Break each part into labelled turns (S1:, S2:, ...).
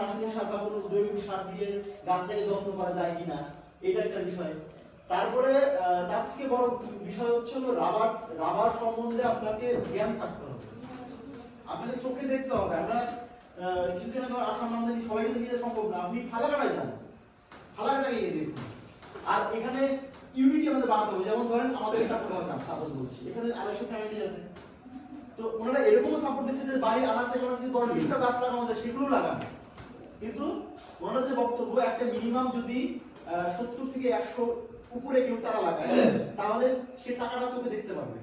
S1: রাসায়নিক সার বা কোনো জৈবিক সার দিয়ে গাছটাকে যত্ন করা যায় কিনা, এটা একটা বিষয়। তারপরে তার থেকে বড় বিষয় হচ্ছে হলো রাবার রাবার সম্বন্ধে আপনাকে জ্ঞান থাকতে হবে। আপনাকে চোখে দেখতে হবে, আমরা কিছুদিন আগে আসাম আমদানি সবাই কিন্তু নিতে সম্ভব না। আপনি ফালাকাটায় যান। ফালাকাটাকে গিয়ে দেখুন। আর এখানে ইউনিটি আমাদের বানাতে হবে। যেমন ধরেন আমাদের কাছে ভাবলাম সাপোজ বলছি। এখানে আড়াইশো ফ্যামিলি আছে। তো ওনারা এরকমও সাপোর্ট দিচ্ছে যে বাড়ির আনাচে কানাচে দশ বিশটা গাছ লাগানো যায় সেগুলো লাগান। কিন্তু ওনারা যে বক্তব্য একটা মিনিমাম যদি সত্তর থেকে একশো উপরে কেউ চারা লাগায় তাহলে সে টাকাটা চোখে দেখতে পারবে।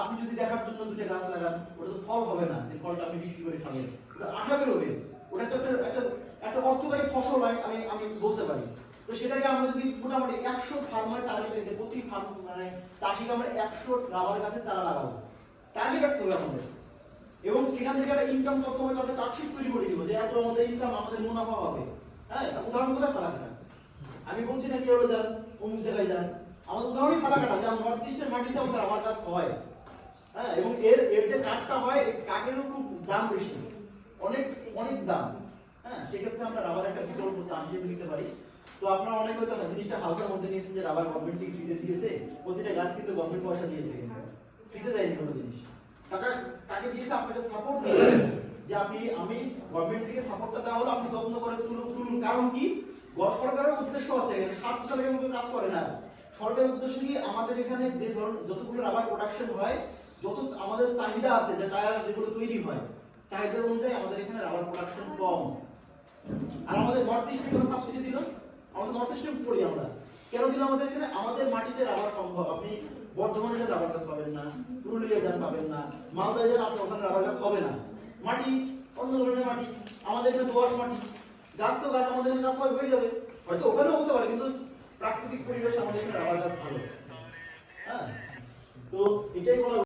S1: আপনি যদি দেখার জন্য দুটো গাছ লাগান ওটা তো ফল হবে না যে ফলটা আপনি বিক্রি করে খাবেন। ওটা আশা বেরোবে ওটা তো একটা একটা একটা অর্থকারী ফসল আমি আমি আমি বলতে পারি। তো সেটাকে আমরা যদি মোটামুটি একশো ফার্মার টার্গেট রেখে প্রতি ফার্ম মানে চাষিকে আমরা একশো রাবার গাছের চারা লাগাবো। টার্গেট রাখতে হবে আমাদের। সেখান থেকে একটা ইনকাম কত হবে একটা চার্টশিট তৈরি করে দিব যে এত আমাদের ইনকাম আমাদের মুনাফা হবে। হ্যাঁ উদাহরণ কোথায় ফালাকাটা আমি বলছি না কি হলো যান, অমুক জায়গায় যান। আমাদের উদাহরণই ফালাকাটা যে নর্থ ইস্টের মাটিতে আমাদের আমার কাজ হয়। হ্যাঁ এবং এর এর যে কাঠটা হয়, এই কাঠেরও খুব দাম বেশি। অনেক অনেক দাম। হ্যাঁ সেক্ষেত্রে আমরা রাবার একটা বিকল্প হিসেবে নিতে পারি। তো আপনারা অনেক হয়তো জিনিসটা হালকার মধ্যে নিয়েছেন যে রাবার গভর্নমেন্ট ফ্রিতে দিয়েছে, প্রতিটা গাছ কিন্তু গভর্নমেন্ট পয়সা দিয়েছে কিন্তু। ফ্রিতে দেয়নি কোনো জিনিস। কাকে আপনাকে সাপোর্ট দিয়েছে যে আপনি, আমি গভর্নমেন্ট থেকে সাপোর্টটা দেওয়া হলো, আপনি যত্ন করে তুলুন তুলুন। কারণ কি? সরকারের উদ্দেশ্য আছে। স্বার্থ ছাড়া কেউ কাজ করে না। সরকারের উদ্দেশ্য কি? আমাদের এখানে যে ধরুন, যতগুলো রাবার প্রোডাকশন হয়, যত আমাদের চাহিদা আছে, যে টায়ার যেগুলো তৈরি হয়, চাহিদা অনুযায়ী আমাদের এখানে রাবার প্রোডাকশন কম। আর আমাদের নর্থ ইস্টে কোনো সাবসিডি দিল? আমাদের নর্থ ইস্টে করি আমরা। কেন দিল আমাদের এখানে আমাদের মাটিতে রাবার সম্ভব। আপনি বর্ধমানে যান রাবার গাছ পাবেন না পুরুলিয়া যান পাবেন না, মালদায় যান আপনি ওখানে রাবার গাছ পাবে না। মাটি, অন্য ধরনের মাটি, আমাদের এখানে দোয়াশ মাটি। গাছ তো গাছ, আমাদের গাছ হয়, হয়ে যাবে। হয়তো ওখানেও হতে পারে, কিন্তু প্রাকৃতিক পরিবেশ আমাদের এখানে রাবার গাছ ভালো। হ্যাঁ? তো এটাই বলা